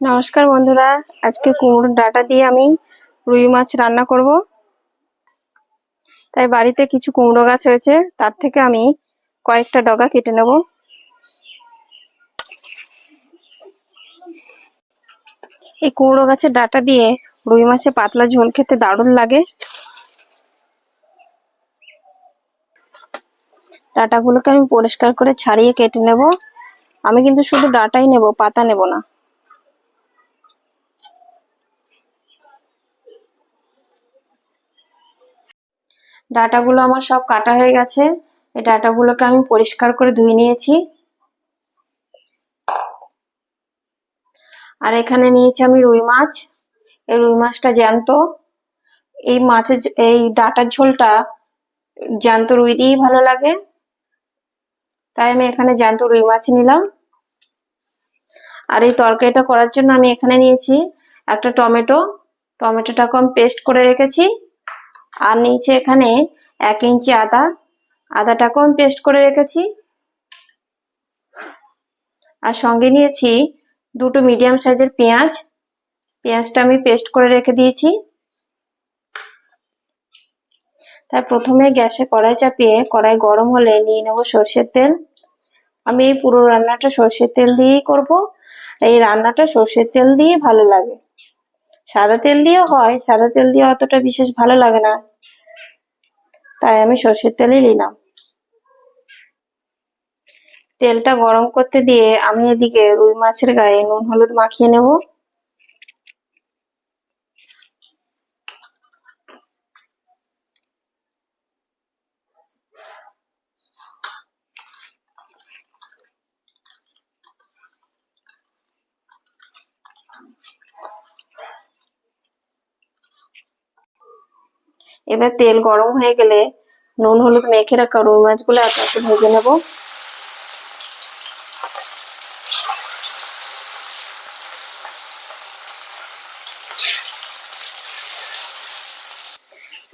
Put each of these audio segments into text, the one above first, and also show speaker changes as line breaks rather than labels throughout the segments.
নমস্কার বন্ধুরা, আজকে কুমড়োর ডাটা দিয়ে আমি রুই মাছ রান্না করব। তাই বাড়িতে কিছু কুমড়ো গাছ হয়েছে, তার থেকে আমি কয়েকটা ডগা কেটে নেব। এই কুমড়ো গাছের ডাটা দিয়ে রুই মাছে পাতলা ঝোল খেতে দারুণ লাগে। ডাটাগুলোকে আমি পরিষ্কার করে ছাড়িয়ে কেটে নেব। আমি কিন্তু শুধু ডাটাই নেব, পাতা নেব না। ডাটাগুলো আমার সব কাটা হয়ে গেছে। এই ডাটাগুলোকে আমি পরিষ্কার করে ধুয়ে নিয়েছি। আর এখানে নিয়েছি আমি রুই মাছ। এই রুই মাছটা জ্যান্ত। এই মাছের এই ডাটার ঝোলটা জ্যান্ত রুই দিয়েই ভালো লাগে। তাই আমি এখানে জ্যান্ত রুই মাছ নিলাম। আর এই তরকারিটা করার জন্য আমি এখানে নিয়েছি একটা টমেটো। টমেটোটাকে আমি পেস্ট করে রেখেছি। আর নিচে এখানে এক ইঞ্চি আদা। আদাটাকেও আমি পেস্ট করে রেখেছি। আর সঙ্গে নিয়েছি দুটো মিডিয়াম সাইজের পেঁয়াজ। পেঁয়াজটা আমি পেস্ট করে রেখে দিয়েছি। তাই প্রথমে গ্যাসে কড়াই চাপিয়ে কড়াই গরম হলে নিয়ে নেব সর্ষের তেল। আমি এই পুরো রান্নাটা সর্ষের তেল দিয়েই করব। এই রান্নাটা সর্ষের তেল দিয়ে ভালো লাগে। সাদা তেল দিয়েও হয়, সাদা তেল দিয়ে অতটা বিশেষ ভালো লাগে না। তাই আমি সর্ষের তেলই নিলাম। তেলটা গরম করতে দিয়ে আমি এদিকে রুই মাছের গায়ে নুন, হলুদ মাখিয়ে নেব। এবার তেল গরম হয়ে গেলে নুন, হলুদ মেখে রাখা রুই মাছগুলো একে একে ভেজে নেব।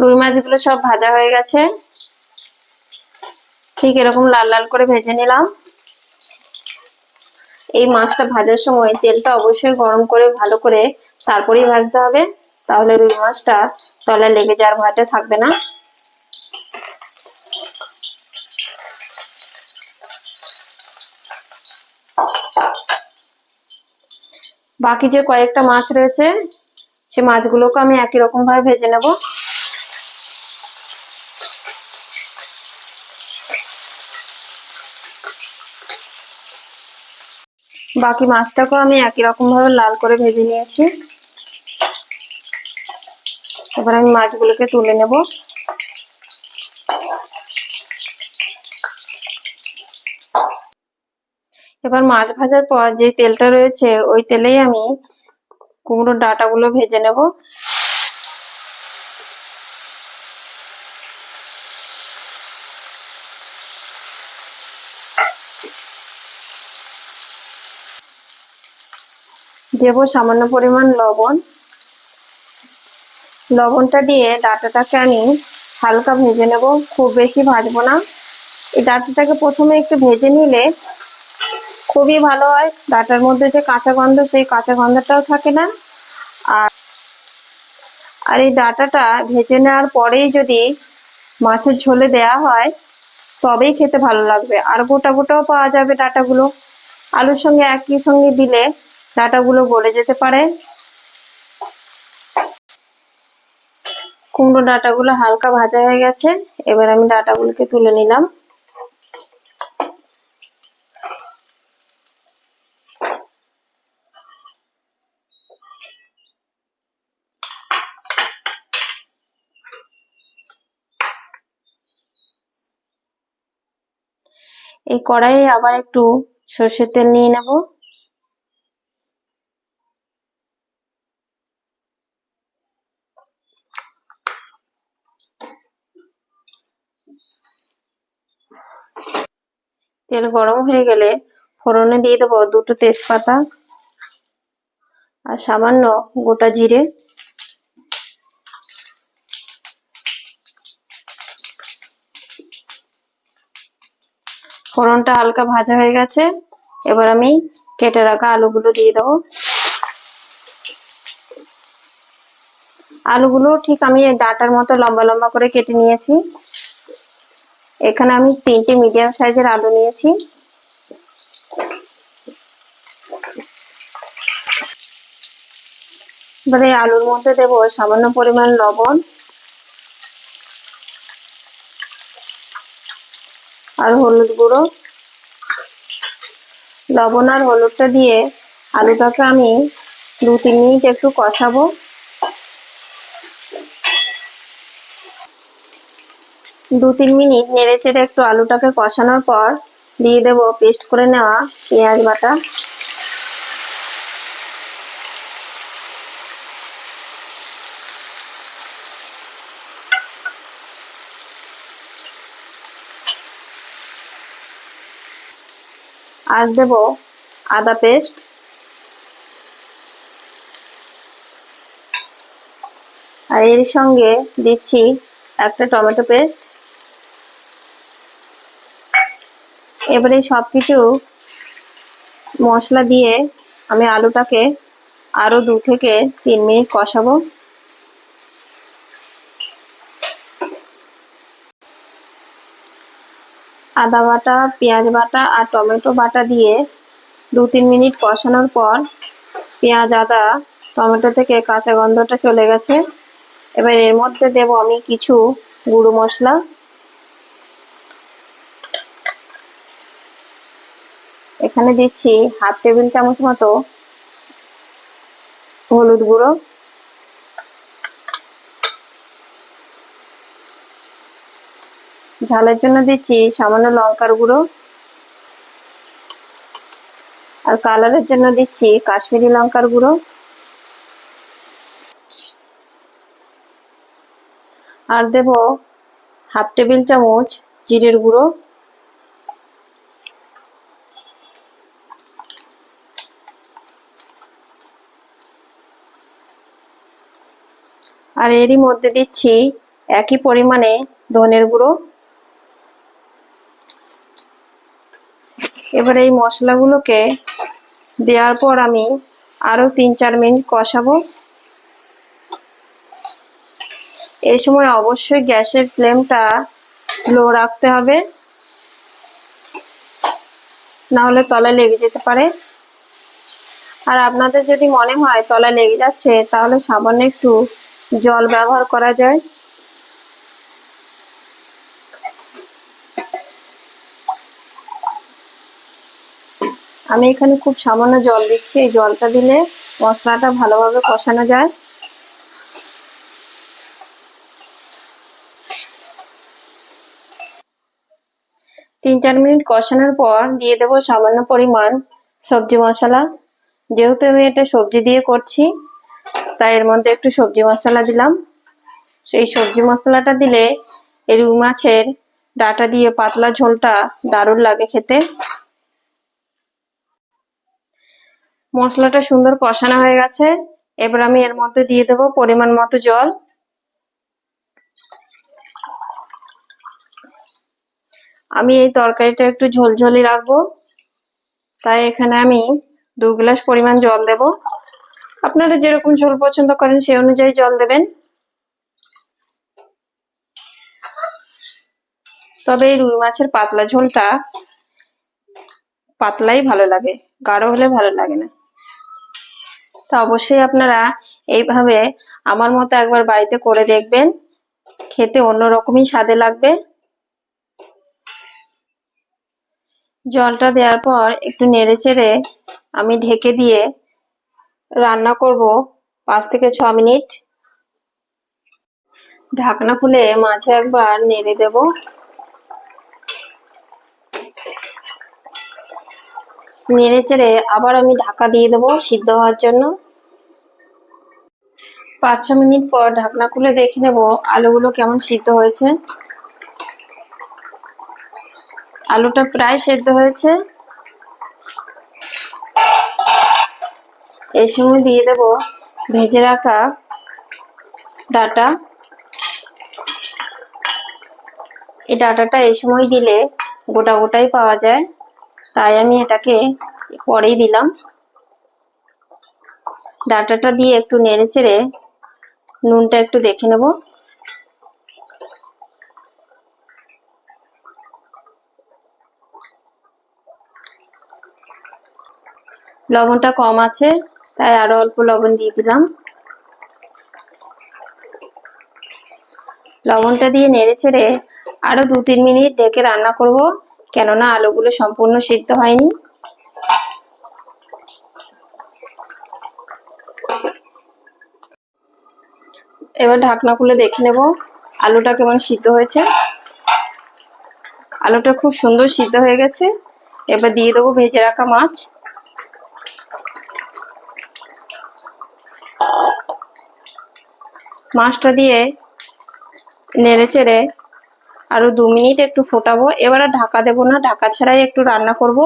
রুই মাছগুলো সব ভাজা হয়ে গেছে। ঠিক এরকম লাল লাল করে ভেজে নিলাম। এই মাছটা ভাজার সময় তেলটা অবশ্যই গরম করে ভালো করে তারপরেই ভাজতে হবে। তাহলে রুই মাছটা তলায় লেগে যাওয়ার ভয়টা থাকবে না। বাকি যে কয়েকটা মাছ রয়েছে, সে মাছগুলোকে আমি একই রকম ভাবে ভেজে নেব। বাকি মাছটাকেও আমি একই রকম ভাবে লাল করে ভেজে নিয়েছি। এবার আমি মাছগুলোকে তুলে নেব। এবার মাছ ভাজার পর যে তেলটা রয়েছে, ওই তেলেই আমি কুমড়োর ডাটাগুলো ভেজে নেব। দেব সামান্য পরিমাণ লবণ। লবণটা দিয়ে ডাটাটাকে আমি হালকা ভেজে নেব, খুব বেশি ভাজবো না। এই ডাটাটাকে প্রথমে একটু ভেজে নিলে খুবই ভালো হয়। ডাটার মধ্যে যে কাঁচা গন্ধ, সেই কাঁচা গন্ধটাও থাকে না। আর আর এই ডাটাটা ভেজে নেওয়ার পরেই যদি মাছের ঝোলে দেয়া হয়, তবেই খেতে ভালো লাগবে। আর গোটা গোটাও পাওয়া যাবে ডাটাগুলো। আলুর সঙ্গে একই সঙ্গে দিলে ডাটাগুলো গলে যেতে পারে। কুমড়ো ডাটাগুলো হালকা ভাজা হয়ে গেছে। এবার আমি ডাটাগুলোকে তুলে নিলাম। এই কড়াইয়ে আবার একটু সর্ষের তেল নিয়ে নেব। তেল গরম হয়ে গেলে ফোড়নে দিয়ে দেবো দুটো তেজপাতা আর সামান্য গোটা জিরে। ফোড়নটা হালকা ভাজা হয়ে গেছে। এবার আমি কেটে রাখা আলুগুলো দিয়ে দেবো। আলুগুলো ঠিক আমি ডাটার মতো লম্বা লম্বা করে কেটে নিয়েছি। এখানে আমি তিনটে মিডিয়াম সাইজের আলু নিয়েছি। এবারে আলুর মধ্যে দেব সামান্য পরিমাণ লবণ আর হলুদ গুঁড়ো। লবণ আর হলুদটা দিয়ে আলুটাকে আমি দু তিন মিনিট একটু কষাবো। দু তিন মিনিট নেড়ে চেড়ে একটু আলুটাকে কষানোর পর দিয়ে দেব পেস্ট করে নেওয়া পেঁয়াজ বাটা। আর দেব আদা পেস্ট। আর এর সঙ্গে দিচ্ছি একটা টমেটো পেস্ট। এবারে সবকিছু মশলা দিয়ে আমি আলুটাকে আরও দু থেকে তিন মিনিট কষাবো। আদা বাটা, পেঁয়াজ বাটা আর টমেটো বাটা দিয়ে দু তিন মিনিট কষানোর পর পেঁয়াজ, আদা, টমেটো থেকে কাঁচা গন্ধটা চলে গেছে। এবার এর মধ্যে দেব আমি কিছু গুঁড়ো মশলা। এখানে দিচ্ছি হাফ টেবিল চামচ মতো হলুদ গুঁড়ো। ঝালের জন্য দিচ্ছি সামান্য লঙ্কার গুঁড়ো। আর কালারের জন্য দিচ্ছি কাশ্মীরি লঙ্কার গুঁড়ো। আর দেব হাফ টেবিল চামচ জিরের গুঁড়ো। আর এরই মধ্যে দিচ্ছি একই পরিমাণে ধনের গুঁড়ো। এবার এই মশলাগুলোকে দেওয়ার পর আমি আরও তিন চার মিনিট কষাবো। এই সময় অবশ্যই গ্যাসের ফ্লেমটা লো রাখতে হবে। না হলে তলায় লেগে যেতে পারে। আর আপনাদের যদি মনে হয় তলায় লেগে যাচ্ছে, তাহলে সামান্য একটু জল ব্যবহার করা যায়। আমি এখানে খুব সামান্য জল দিচ্ছি। এই জলটা দিলে মশলাটা ভালোভাবে কষানো যায়। তিন চার মিনিট কষানোর পর দিয়ে দেবো সামান্য পরিমাণ সবজি মশলা। যেহেতু আমি এটা সবজি দিয়ে করছি তাই এর মধ্যে একটু সবজি মশলা দিলাম। সেই সবজি মশলাটা দিলে এই রুই মাছের ডাটা দিয়ে পাতলা ঝোলটা দারুণ লাগে খেতে। মশলাটা সুন্দর কষানো হয়ে গেছে। এবার আমি এর মধ্যে দিয়ে দেবো পরিমাণ মতো জল। আমি এই তরকারিটা একটু ঝোলঝলি রাখব। তাই এখানে আমি দু গ্লাস পরিমাণ জল দেব। আপনারা যেরকম ঝোল পছন্দ করেন সেই অনুযায়ী জল দেবেন। তবে এই রুই মাছের পাতলা ঝোলটা পাতলাই ভালো লাগে, গাঢ় হলে ভালো লাগে না। তো অবশ্যই আপনারা এইভাবে আমার মতো একবার বাড়িতে করে দেখবেন, খেতে অন্যরকমই স্বাদে লাগবে। জলটা দেওয়ার পর একটু নেড়ে চেড়ে আমি ঢেকে দিয়ে রান্না করব পাঁচ থেকে ছ মিনিট। ঢাকনা খুলে মাঝে একবার নেড়ে দেব। নেড়ে চেড়ে আবার আমি ঢাকা দিয়ে দেবো সিদ্ধ হওয়ার জন্য। পাঁচ ছ মিনিট পর ঢাকনা খুলে দেখে নেব আলুগুলো কেমন সিদ্ধ হয়েছে। আলুটা প্রায় সেদ্ধ হয়েছে। এই সময় দিয়ে দেব ভেজে রাখা ডাটা। এই ডাটাটা এই সময় দিলে গোটা গোটাই পাওয়া যায়। তাই আমি এটাকে পরেই দিলাম। ডাটাটা দিয়ে একটু নেড়ে চেড়ে নুনটা একটু দেখে নেব। লবণটা কম আছে। তাই আরও অল্প লবণ দিয়ে দিলাম। লবণটা দিয়ে নেড়ে চেড়ে আরও দু তিন মিনিট ঢেকে রান্না করব, কেননা আলুগুলো সম্পূর্ণ সিদ্ধ হয়নি। এবার ঢাকনা খুলে দেখে নেব আলুটা কেমন সিদ্ধ হয়েছে। আলুটা খুব সুন্দর সিদ্ধ হয়ে গেছে। এবার দিয়ে দেবো ভেজে রাখা মাছ। মাছটা দিয়ে নেড়ে চেড়ে আরও দু মিনিট একটু ফোটাবো। এবার আর ঢাকা দেবো না, ঢাকা ছাড়াই একটু রান্না করব।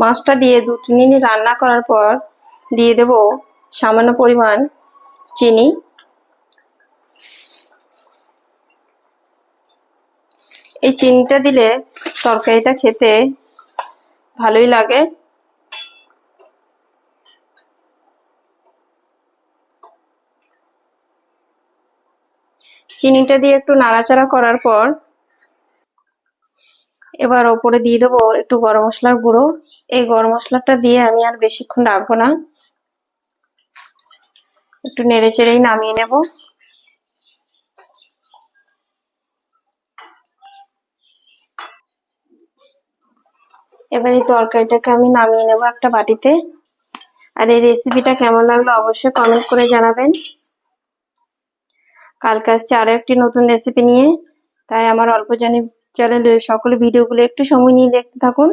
মাছটা দিয়ে দু তিন মিনিট রান্না করার পর দিয়ে দেব সামান্য পরিমাণ চিনি। এই চিনিটা দিলে তরকারিটা খেতে ভালোই লাগে। চিনিটা দিয়ে একটু নাড়াচাড়া করার পর এবার ওপরে দিয়ে দেবো একটু গরম মশলার গুঁড়ো। এই গরম মশলাটা দিয়ে আমি আর বেশিক্ষণ রাখব না। একটু নেড়ে চেড়েই নামিয়ে নেব। এবার এই তরকারিটাকে আমি নামিয়ে নেব একটা বাটিতে। আর এই রেসিপিটা কেমন লাগল অবশ্যই কমেন্ট করে জানাবেন। কালকে আসছে আরও একটি নতুন রেসিপি নিয়ে। তাই আমার অল্প জানি চ্যানেলের সকল ভিডিওগুলো একটু সময় নিয়ে দেখতে থাকুন।